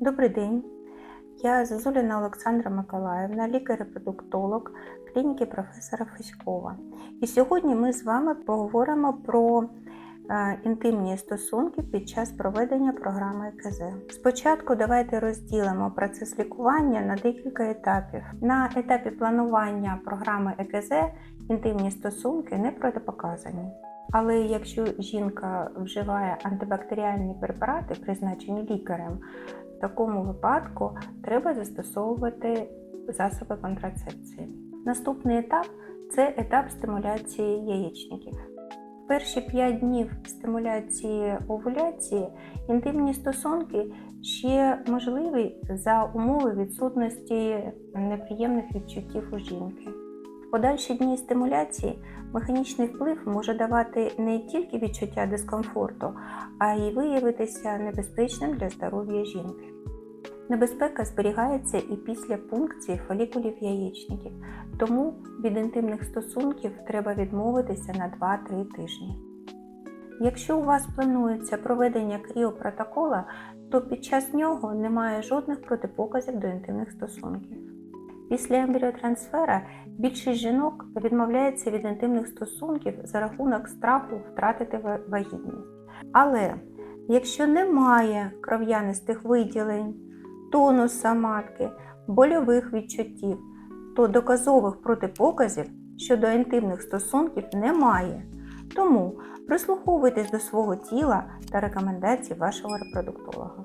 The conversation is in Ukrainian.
Добрий день. Я Зазуліна Олександра Миколаївна, лікар-репродуктолог клініки професора Феськова. І сьогодні ми з вами поговоримо про е, інтимні стосунки під час проведення програми ЕКЗ. Спочатку давайте розділимо процес лікування на декілька етапів. На етапі планування програми ЕКЗ інтимні стосунки не протипоказані. Але якщо жінка вживає антибактеріальні препарати, призначені лікарем, в такому випадку треба застосовувати засоби контрацепції. Наступний етап це етап стимуляції яєчників. Перші 5 днів стимуляції овуляції інтимні стосунки ще можливі за умови відсутності неприємних відчуттів у жінки. Подальші дні стимуляції механічний вплив може давати не тільки відчуття дискомфорту, а й виявитися небезпечним для здоров'я жінки. Небезпека зберігається і після пункції фолікулів яєчників, тому від інтимних стосунків треба відмовитися на 2-3 тижні. Якщо у вас планується проведення кріопротокола, то під час нього немає жодних протипоказів до інтимних стосунків. Після ембріотрансфера більшість жінок відмовляється від інтимних стосунків за рахунок страху втратити вагітність. Але якщо немає кров'янистих виділень, тонуса матки, больових відчуттів, то доказових протипоказів щодо інтимних стосунків немає. Тому прислуховуйтесь до свого тіла та рекомендацій вашого репродуктолога.